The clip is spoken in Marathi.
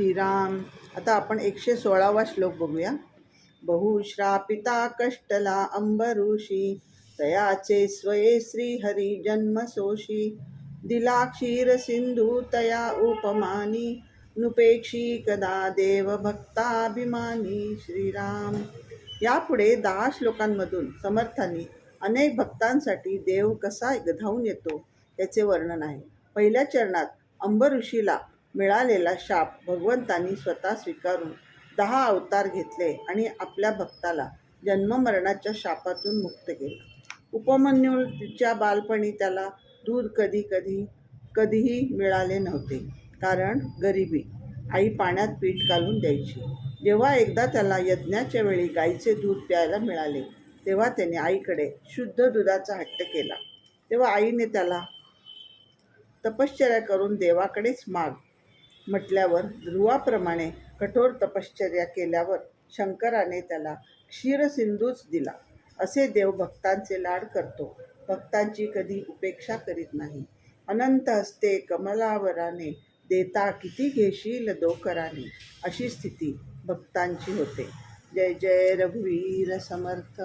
श्रीराम. आता आपण एकशे सोळावा श्लोक बघूया. बहुश्रापिता कष्टला अंबरुषी तयाचे स्वये श्रीहरी जन्मसोषी दिला क्षीर सिंधू तया उपमानी नुपेक्षी कदा देव भक्ताभिमानी. श्रीराम. यापुढे दहा श्लोकांमधून समर्थांनी अनेक भक्तांसाठी देव कसा धावून येतो याचे वर्णन आहे. पहिल्या चरणात अंबऋषीला मिळालेला शाप भगवंतांनी स्वतः स्वीकारून दहा अवतार घेतले आणि आपल्या भक्ताला जन्ममरणाच्या शापातून मुक्त केलं. उपमन्यूच्या बालपणी त्याला दूध कधी कधी कधीही मिळाले नव्हते. कारण गरिबी आई पाण्यात पीठ घालून द्यायची. जेव्हा एकदा त्याला यज्ञाच्या वेळी गाईचे दूध प्यायला मिळाले तेव्हा त्याने आईकडे शुद्ध दुधाचा हट्ट केला. तेव्हा आईने त्याला तपश्चर्या करून देवाकडेच माग म्हटल्यावर ध्रुवाप्रमाणे कठोर तपश्चर्या केल्यावर शंकराने त्याला क्षीरसिंधूच दिला. असे देव भक्तांचे लाड करतो. भक्तांची कधी उपेक्षा करीत नाही. अनंत हस्ते कमलावराने देता किती घेशील दोकराने अशी स्थिती भक्तांची होते. जय जय रघुवीर समर्थ.